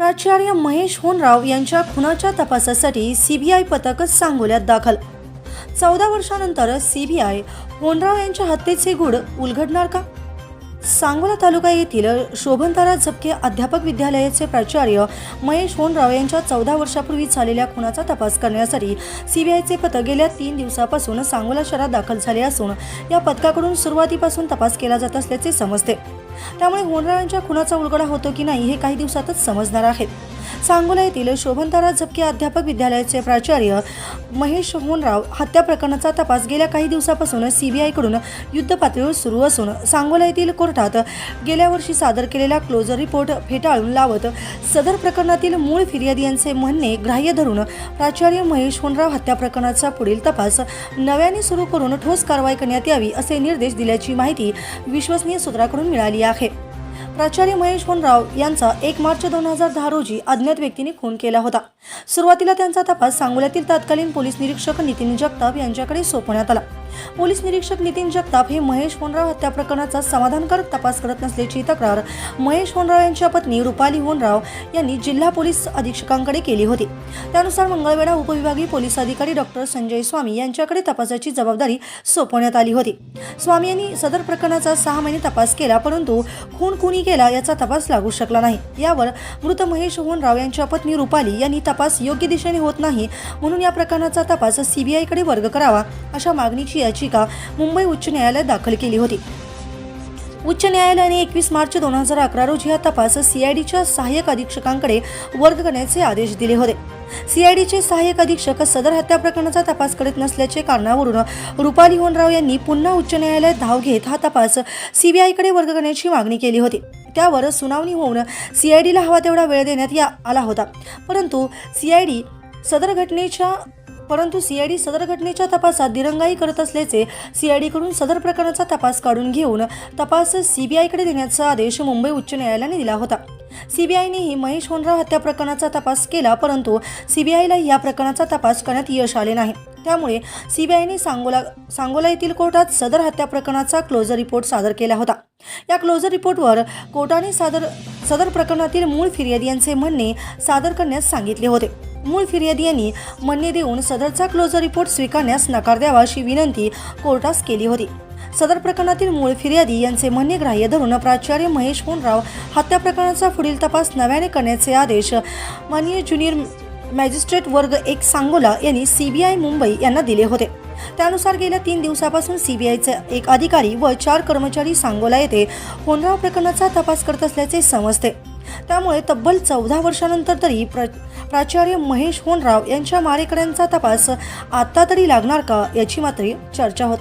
प्राचार्य महेश होनराव यांच्या खुनाच्या तपासासाठी सीबीआय पथक सांगोल्यात दाखल. चौदा वर्षानंतर सीबीआय होनराव यांच्या हत्येचे गूढ उलगडणार का? सांगोला तालुका येथील शोभनतारा झपके अध्यापक विद्यालयाचे प्राचार्य महेश होनराव यांच्या चौदा वर्षापूर्वी झालेल्या खुनाचा तपास करण्यासाठी सीबीआयचे पथक गेल्या तीन दिवसापासून सांगोला शहरात दाखल झाले असून या पथकाकडून सुरुवातीपासून तपास केला जात असल्याचे समजते. त्यामुळे होणाऱ्यांच्या खुनाचा उलगडा होतो की नाही हे काही दिवसातच समजणार आहेत सांगोला येथील शोभनतारा झपके अध्यापक विद्यालयाचे प्राचार्य महेश होनराव हत्या प्रकरणाचा तपास गेल्या काही दिवसापासून सीबीआयकडून युद्ध पातळीवर सुरू असून सांगोला येथील कोर्टात गेल्या वर्षी सादर केलेला क्लोजर रिपोर्ट फेटाळून लावत सदर प्रकरणातील मूळ फिर्यादी यांचे म्हणणे ग्राह्य धरून प्राचार्य महेश होनराव हत्या प्रकरणाचा पुढील तपास नव्याने सुरू करून ठोस कारवाई करण्यात यावी असे निर्देश दिल्याची माहिती विश्वसनीय सूत्राकडून मिळाली आहे. प्राचार्य महेश होनराव यांचा एक मार्च दोन हजार दहा रोजी अज्ञात व्यक्तीने खून केला होता. सुरुवातीला त्यांचा तपास सांगोल्यातील तत्कालीन पोलीस निरीक्षक नितीन जगताप यांच्याकडे सोपवण्यात आला. पोलीस निरीक्षक नितीन जगताप हे महेश होनराव हत्या प्रकरणाचा समाधानकारक तपास करत नसल्याची तक्रार महेश होनराव यांच्या पत्नी रुपाली होनराव यांनी जिल्हा पोलीस अधीक्षकांकडे केली होती. त्यानुसार मंगळवेढा उपविभागीय पोलीस अधिकारी डॉक्टर संजय स्वामी यांच्याकडे तपासाची जबाबदारी सोपवण्यात आली होती. स्वामी यांनी सदर प्रकरणाचा सहा महिने तपास केला परंतु खून कुणी केला याचा तपास लागू शकला नाही. यावर मृत महेश होनराव यांच्या पत्नी रुपाली यांनी तपास योग्य दिशेने होत नाही म्हणून या प्रकरणाचा तपास सीबीआयकडे वर्ग करावा अशा मागणीची याचिका मुंबई उच्च न्यायालयात दाखल केली होती. उच्च न्यायालयाने एकवीस मार्च दोन हजार अकरा रोजी हा तपास सीआयडीच्या सहाय्यक अधीक्षकांकडे वर्ग करण्याचे आदेश दिले होते. सीआयडीचे सहाय्यक अधीक्षक सदर हत्या प्रकरणाचा तपास करत नसल्याचे कारणावरून रुपाली होनराव यांनी पुन्हा उच्च न्यायालयात धाव घेत हा तपास सीबीआयकडे वर्ग करण्याची मागणी केली होती. त्यावर सुनावणी होऊन सीआयडीला हवा तेवढा वेळ देण्यात या आला होता. परंतु सीआयडी सदर घटनेच्या परंतु सीआयडी सदर घटनेच्या तपासात दिरंगाई करत असल्याचे सीआयडीकडून सदर प्रकरणाचा तपास काढून घेऊन तपास सीबीआयकडे देण्याचा आदेश मुंबई उच्च न्यायालयाने दिला होता. सीबीआयनेही महेश होनराव हत्या प्रकरणाचा तपास केला परंतु सीबीआयला या प्रकरणाचा तपास करण्यात यश आले नाही. त्यामुळे सीबीआयने सांगोला सांगोला येथील कोर्टात सदर हत्या प्रकरणाचा क्लोजर रिपोर्ट सादर केला होता. या क्लोजर रिपोर्टवर कोर्टाने सादर सदर प्रकरणातील मूळ फिर्यादी यांचे म्हणणे सादर करण्यास सांगितले होते. मूळ फिर्यादी यांनी म्हणणे देऊन सदरचा क्लोजर रिपोर्ट स्वीकारण्यास नकार द्यावा अशी विनंती कोर्टास केली होती. सदर प्रकरणातील मूळ फिर्यादी यांचे म्हणणे ग्राह्य धरून प्राचार्य महेश होनराव हत्या प्रकरणाचा पुढील तपास नव्याने करण्याचे आदेश माननीय ज्युनियर मॅजिस्ट्रेट वर्ग एक सांगोला यांनी सीबीआय मुंबई यांना दिले होते. त्यानुसार गेल्या तीन दिवसापासून सीबीआयचे एक अधिकारी व चार कर्मचारी सांगोला येथे होनराव प्रकरणाचा तपास करत असल्याचे समजते. त्यामुळे तब्बल चौदा वर्षानंतर तरी प्र प्राचार्य महेश होनराव यांच्या मारेकऱ्यांचा तपास आता तरी लागणार का याची मात्र चर्चा होती